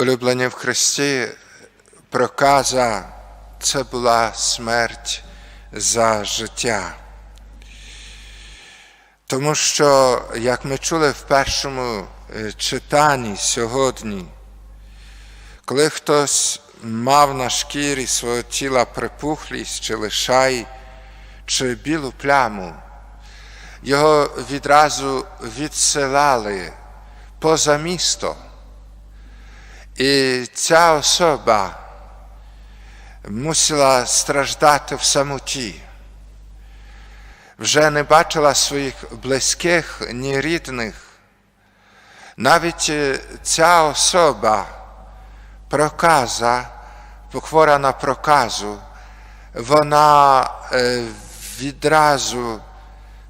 Улюблені в Христі, проказа це була смерть за життя. Тому що, як ми чули в першому е, читанні сьогодні, коли хтось мав на шкірі свого тіла припухлість чи лишай, чи білу пляму, його відразу відсилали поза місто. І ця особа мусила страждати в самоті, вже не бачила своїх близьких, ні рідних. Навіть ця особа, проказа, хвора на проказу, вона відразу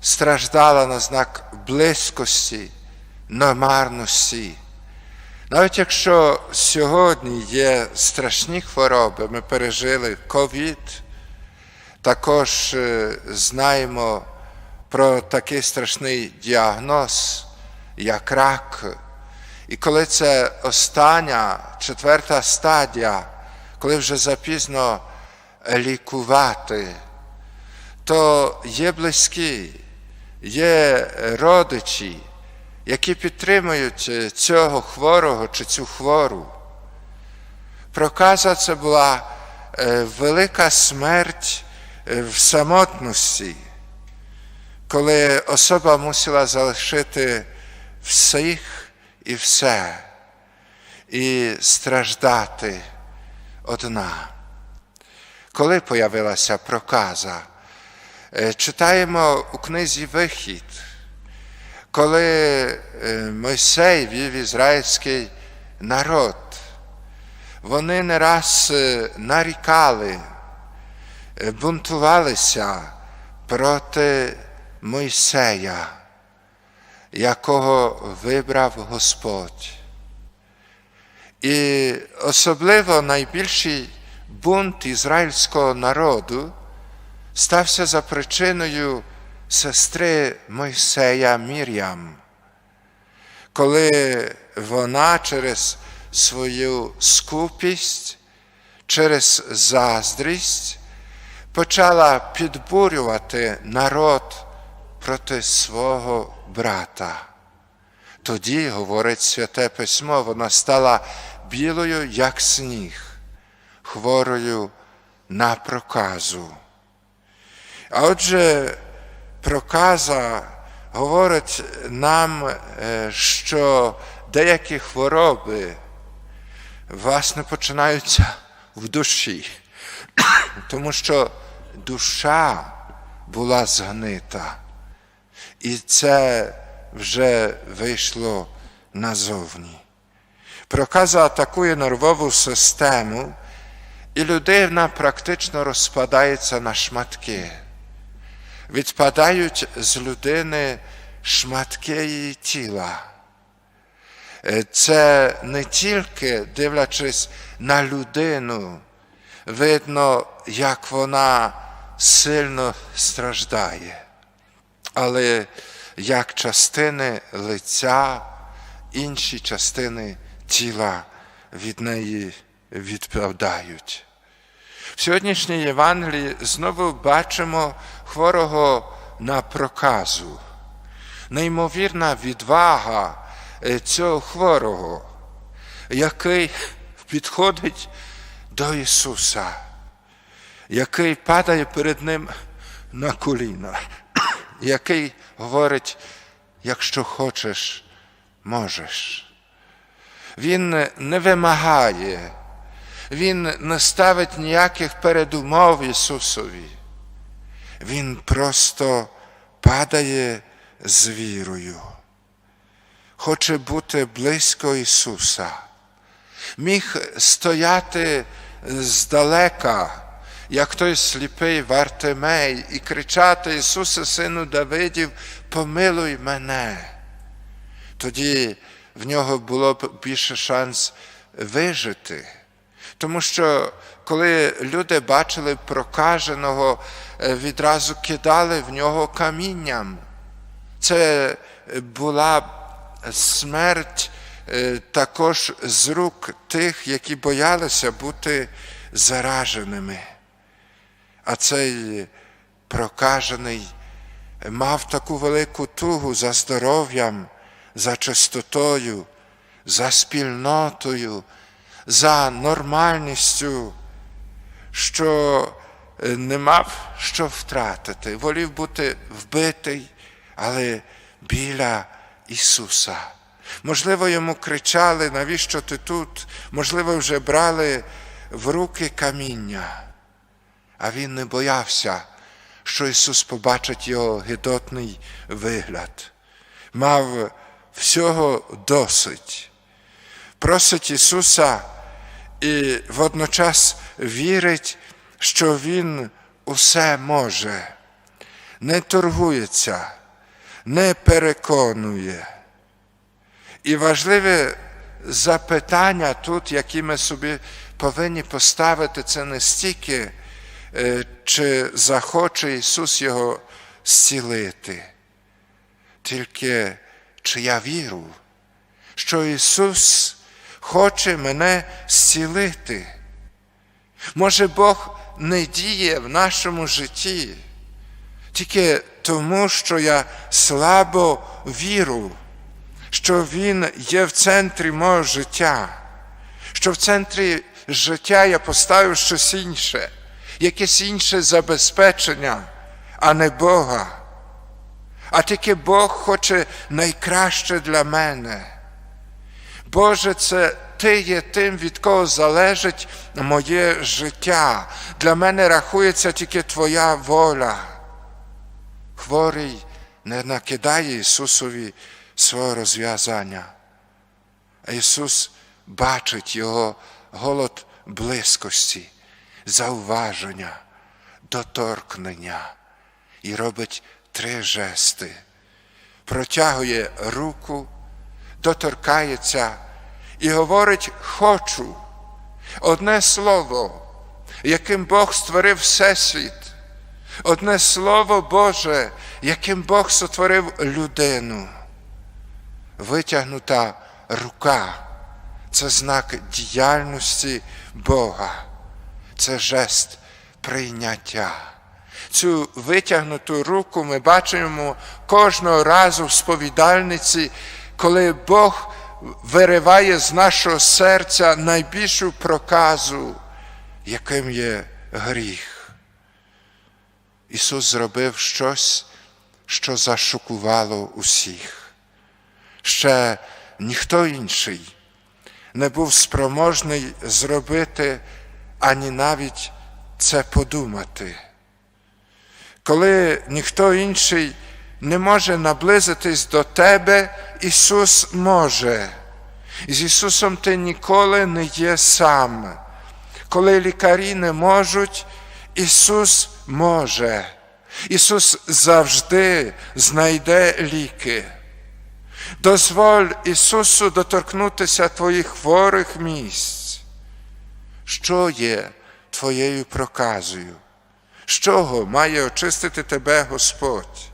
страждала на знак близькості, нормарності. Навіть якщо сьогодні є страшні хвороби, ми пережили ковід, також знаємо про такий страшний діагноз, як рак. І коли це остання, четверта стадія, коли вже запізно лікувати, то є близькі, є родичі, які підтримують цього хворого чи цю хвору. Проказа це була велика смерть в самотності, коли особа мусила залишити всіх і все і страждати одна. Коли появилася проказа, читаємо у книзі Вихід коли Мойсей вів ізраїльський народ, вони не раз нарікали, бунтувалися проти Мойсея, якого вибрав Господь. І особливо найбільший бунт ізраїльського народу стався за причиною сестри Мойсея Мір'ям, коли вона через свою скупість, через заздрість почала підбурювати народ проти свого брата. Тоді, говорить Святе Письмо, вона стала білою, як сніг, хворою на проказу. А отже, проказа говорить нам, що деякі хвороби власне починаються в душі, тому що душа була згнита, і це вже вийшло назовні. Проказа атакує нервову систему, і людина практично розпадається на шматки відпадають з людини шматки її тіла. Це не тільки дивлячись на людину, видно, як вона сильно страждає, але як частини лиця, інші частини тіла від неї відпадають. В сьогоднішній Євангелії знову бачимо хворого на проказу. Неймовірна відвага цього хворого, який підходить до Ісуса, який падає перед Ним на коліна, який говорить, якщо хочеш, можеш. Він не вимагає, Він не ставить ніяких передумов Ісусові. Він просто падає з вірою, хоче бути близько Ісуса, міг стояти здалека, як той сліпий Вартимей, і кричати Ісусе, Сину Давидів, помилуй мене. Тоді в нього було б більше шанс вижити. Тому що коли люди бачили прокаженого, відразу кидали в нього камінням. Це була смерть е, також з рук тих, які боялися бути зараженими. А цей прокажений мав таку велику тугу за здоров'ям, за чистотою, за спільнотою, за нормальністю, що е, не мав що втратити, волів бути вбитий, але біля Ісуса. Можливо, йому кричали, навіщо ти тут? Можливо, вже брали в руки каміння. А він не боявся, що Ісус побачить його гидотний вигляд. Мав всього досить. Просить Ісуса і водночас вірить, що Він усе може, не торгується, не переконує. І важливе запитання тут, які ми собі повинні поставити, це не стільки, е, чи захоче Ісус Його зцілити, тільки чи я віру, що Ісус хоче мене зцілити. Може, Бог не діє в нашому житті, тільки тому, що я слабо віру, що Він є в центрі мого життя, що в центрі життя я поставив щось інше, якесь інше забезпечення, а не Бога. А тільки Бог хоче найкраще для мене. Боже, це Ти є тим, від кого залежить моє життя. Для мене рахується тільки Твоя воля. Хворий не накидає Ісусові свого розв'язання. А Ісус бачить Його голод близькості, зауваження, доторкнення і робить три жести. Протягує руку, доторкається і говорить хочу. Одне слово, яким Бог створив Всесвіт, одне слово Боже, яким Бог сотворив людину. Витягнута рука це знак діяльності Бога, це жест прийняття. Цю витягнуту руку ми бачимо кожного разу в сповідальниці, коли Бог вириває з нашого серця найбільшу проказу, яким є гріх. Ісус зробив щось, що зашокувало усіх. Ще ніхто інший не був спроможний зробити ані навіть це подумати. Коли ніхто інший не може наблизитись до тебе, Ісус може. З Ісусом ти ніколи не є сам. Коли лікарі не можуть, Ісус може. Ісус завжди знайде ліки. Дозволь Ісусу доторкнутися твоїх хворих місць. Що є твоєю проказою? З чого має очистити тебе Господь?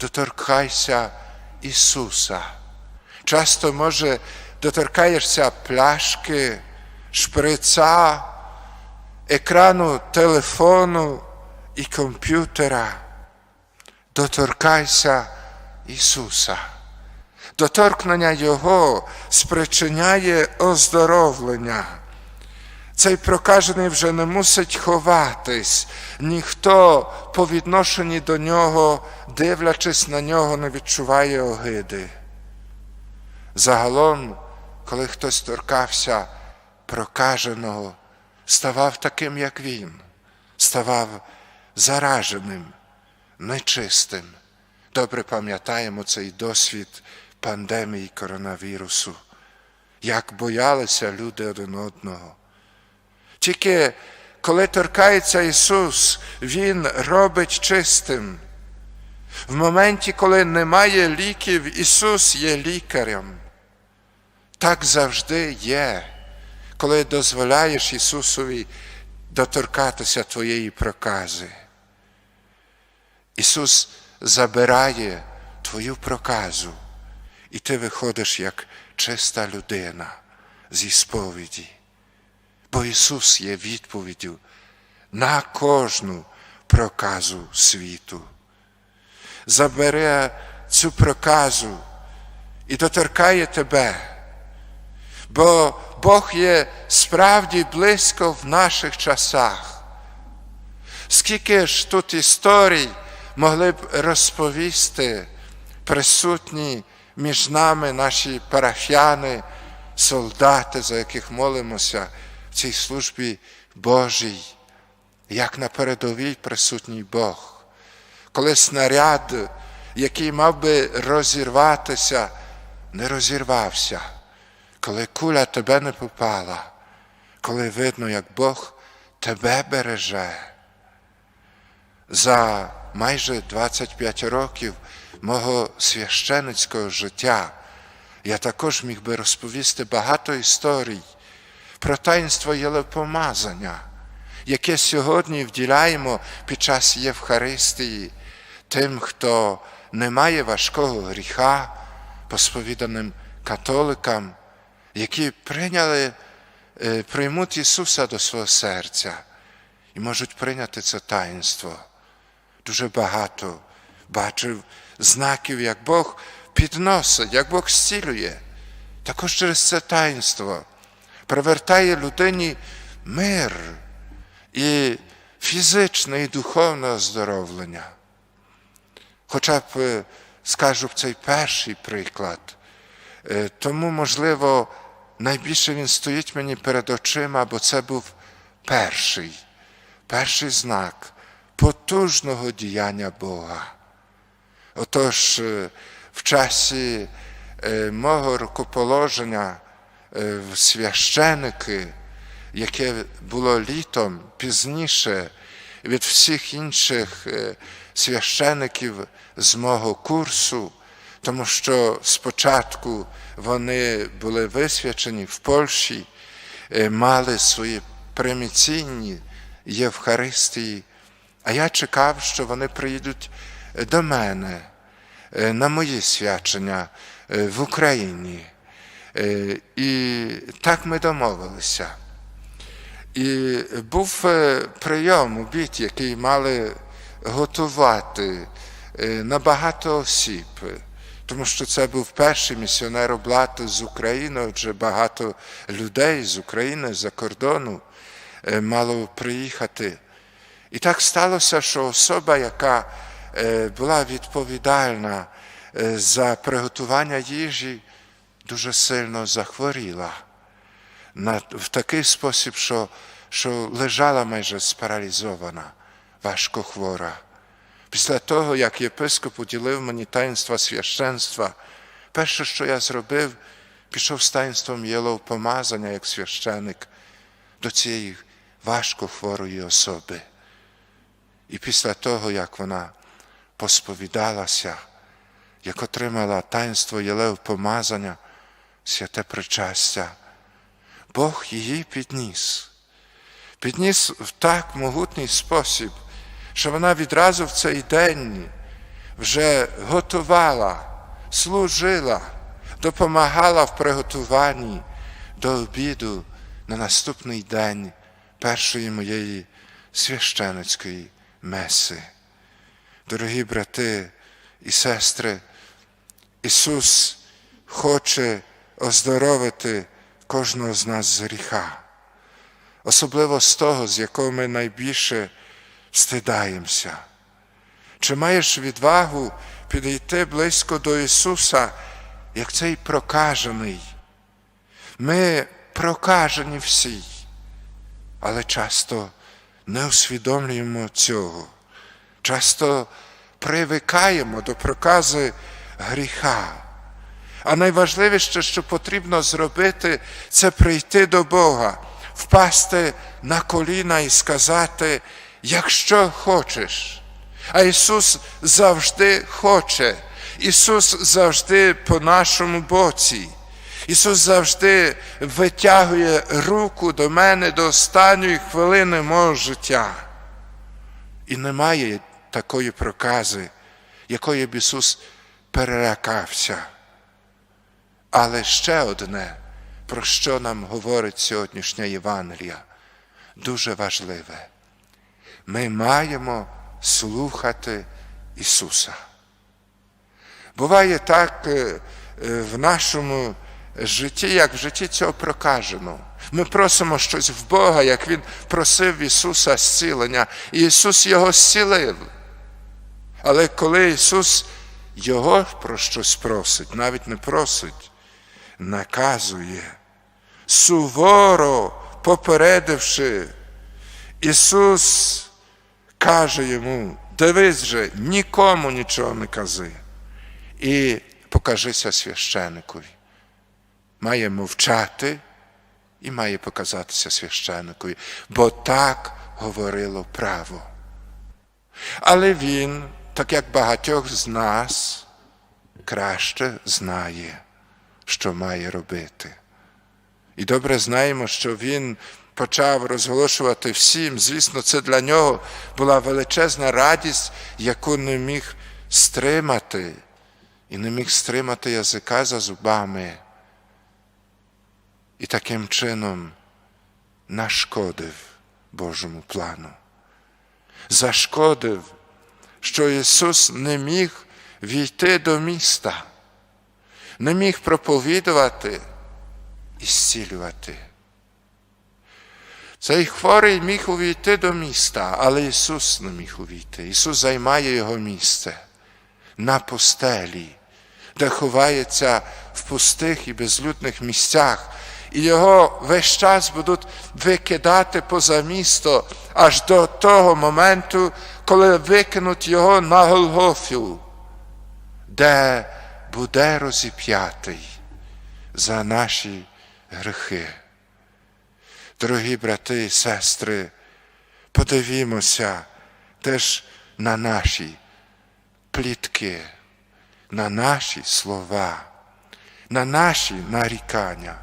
Доторкайся Ісуса. Часто, може, доторкаєшся пляшки, шприца, екрану телефону і комп'ютера. Доторкайся Ісуса. Доторкнення Його спричиняє оздоровлення. Цей прокажений вже не мусить ховатись, ніхто по відношенні до нього, дивлячись на нього, не відчуває огиди. Загалом, коли хтось торкався прокаженого, ставав таким, як він, ставав зараженим, нечистим. Добре пам'ятаємо цей досвід пандемії коронавірусу, як боялися люди один одного. Тільки коли торкається Ісус, Він робить чистим. В моменті, коли немає ліків, Ісус є лікарем. Так завжди є, коли дозволяєш Ісусові доторкатися твоєї прокази. Ісус забирає твою проказу і ти виходиш як чиста людина зі сповіді. Бо Ісус є відповіддю на кожну проказу світу. Забере цю проказу і доторкає тебе, бо Бог є справді близько в наших часах. Скільки ж тут історій могли б розповісти присутні між нами наші парафіяни, солдати, за яких молимося цій службі Божій, як на передовій присутній Бог, коли снаряд, який мав би розірватися, не розірвався, коли куля тебе не попала, коли видно, як Бог тебе береже. За майже 25 років мого священицького життя я також міг би розповісти багато історій про таїнство Єлепомазання, яке сьогодні вділяємо під час Євхаристії тим, хто не має важкого гріха, посповіданим католикам, які прийняли, е, приймуть Ісуса до свого серця і можуть прийняти це таїнство. Дуже багато бачив знаків, як Бог підносить, як Бог зцілює. Також через це таїнство привертає людині мир і фізичне, і духовне оздоровлення. Хоча б е, скажу цей перший приклад, Е, тому, можливо, найбільше він стоїть мені перед очима, бо це був перший, перший знак потужного діяння Бога. Отож, е, в часі мого рукоположення священики, яке було літом пізніше від всіх інших е, священиків з мого курсу, тому що спочатку вони були висвячені в Польщі, е, мали свої приміційні Євхаристії, а я чекав, що вони приїдуть до мене е, на мої свячення е, в Україні. Е, І так ми домовилися. І був е, прийом обід, який мали готувати е, на багато осіб, тому що це був перший місіонер облати з України, отже багато людей з України, з-за кордону мало приїхати. І так сталося, що особа, яка була відповідальна за приготування їжі, дуже сильно захворіла в такий спосіб, що, що лежала майже спаралізована, важко хвора. Після того, як єпископ уділив мені таїнства священства, перше, що я зробив, пішов з таїнством єловпомазання як священик до цієї важко хворої особи. І після того, як вона посповідалася, як отримала таїнство єлев помазання, святе причастя, Бог її підніс. Підніс в так могутній спосіб, що вона відразу в цей день вже готувала, служила, допомагала в приготуванні до обіду на наступний день першої моєї священицької меси. Дорогі брати і сестри, Ісус хоче оздоровити кожного з нас з гріха, особливо з того, з якого ми найбільше стидаємося. Чи маєш відвагу підійти близько до Ісуса, як цей прокажений? Ми прокажені всі, але часто не усвідомлюємо цього. Часто привикаємо до прокази гріха. А найважливіше, що потрібно зробити, це прийти до Бога, впасти на коліна і сказати, якщо хочеш. А Ісус завжди хоче. Ісус завжди по нашому боці. Ісус завжди витягує руку до мене до останньої хвилини мого життя. І немає такої прокази, якої б Ісус переракався. Але ще одне, про що нам говорить сьогоднішня Євангелія, дуже важливе. Ми маємо слухати Ісуса. Буває так е, е, в нашому житті, як в житті цього прокаженого. Ми просимо щось в Бога, як Він просив Ісуса зцілення, і Ісус Його зцілив. Але коли Ісус Його про щось просить, навіть не просить, наказує, суворо попередивши, Ісус каже йому, дивись же, нікому нічого не кази. І покажися священикові. Має мовчати і має показатися священикові, бо так говорило право. Але він, так як багатьох з нас, краще знає, що має робити. І добре знаємо, що він почав розголошувати всім. Звісно, це для нього була величезна радість, яку не міг стримати, і не міг стримати язика за зубами. І таким чином нашкодив Божому плану. Зашкодив, що Ісус не міг війти до міста, не міг проповідувати і зцілювати. Цей хворий міг увійти до міста, але Ісус не міг увійти. Ісус займає його місце на постелі, де ховається в пустих і безлюдних місцях. І його весь час будуть викидати поза місто аж до того моменту, коли викинуть його на Голгофію, де буде розіп'ятий за наші грехи. Дорогі брати і сестри, подивімося теж на наші плітки, на наші слова, на наші нарікання.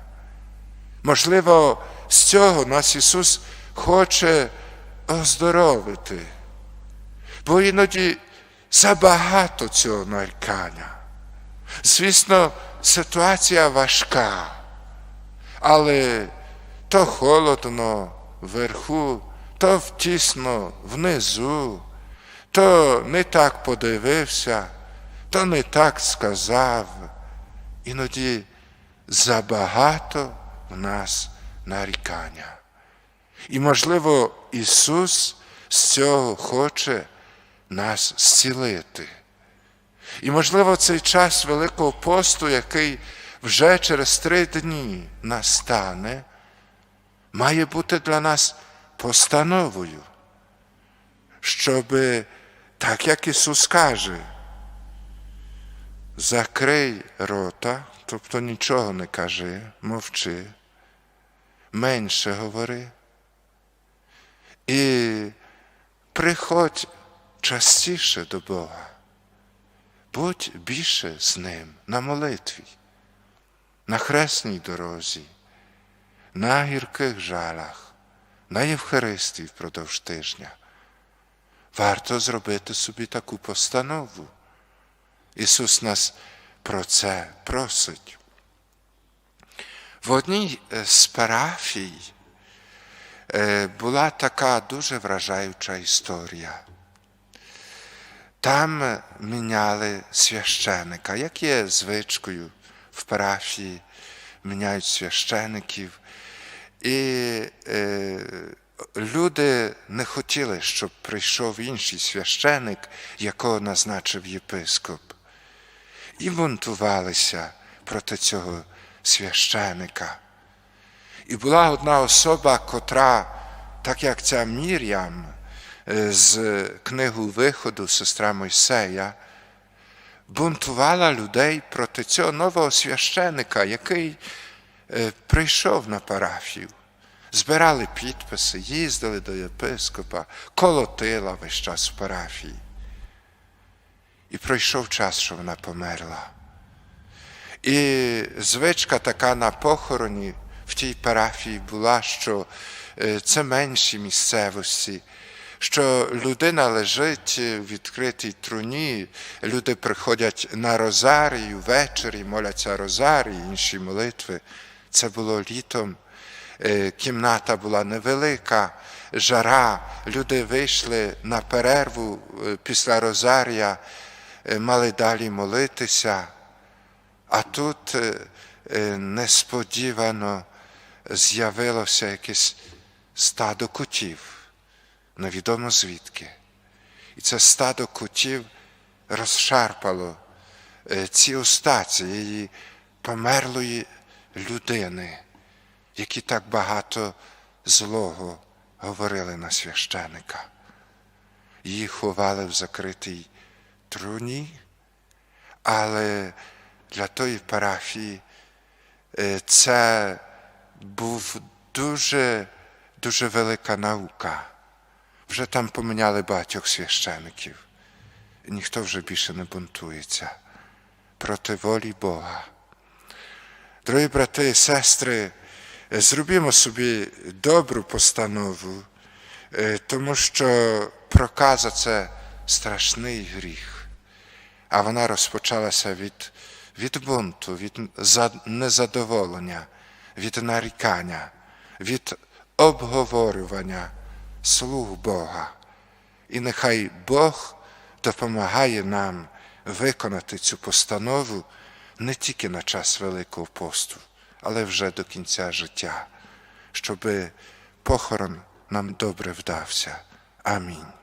Можливо, з цього нас Ісус хоче оздоровити, бо іноді забагато цього нарікання. Звісно, ситуація важка, але то холодно вверху, то втісно внизу, то не так подивився, то не так сказав. Іноді забагато в нас нарікання. І, можливо, Ісус з цього хоче нас зцілити. І, можливо, цей час Великого посту, який вже через три дні настане, має бути для нас постановою, щоб, так як Ісус каже, закрий рота, тобто нічого не кажи, мовчи, менше говори. І приходь частіше до Бога, будь більше з Ним на молитві, на хресній дорозі, на гірких жалах, на Євхаристії впродовж тижня. Варто зробити собі таку постанову. Ісус нас про це просить. В одній з парафій була така дуже вражаюча історія. Там міняли священика, як є звичкою в парафії, міняють священиків. І е, люди не хотіли, щоб прийшов інший священик, якого назначив єпископ. І бунтувалися проти цього священика. І була одна особа, котра, так як ця Мір'ям з книгу Виходу, сестра Мойсея, бунтувала людей проти цього нового священика, який прийшов на парафію. Збирали підписи, їздили до єпископа, колотила весь час в парафії. І пройшов час, що вона померла. І звичка така на похороні в тій парафії була, що це менші місцевості, що людина лежить в відкритій труні, люди приходять на розарію ввечері, моляться розарії, інші молитви. Це було літом. Е, Кімната була невелика, жара. Люди вийшли на перерву е, після розарія, е, мали далі молитися. А тут е, е, несподівано з'явилося якесь стадо котів, невідомо звідки. І це стадо котів розшарпало е, ці остаці її померлої людини, які так багато злого говорили на священика. Її ховали в закритій труні, але для тої парафії е, це був дуже, дуже велика наука. Вже там поміняли багатьох священиків. Ніхто вже більше не бунтується проти волі Бога. Дорогі брати і сестри, зробімо собі добру постанову, е, тому що проказа це страшний гріх, а вона розпочалася від, від бунту, від незадоволення, від нарікання, від обговорювання слуг Бога. І нехай Бог допомагає нам виконати цю постанову не тільки на час Великого посту, але вже до кінця життя, щоб похорон нам добре вдався. Амінь.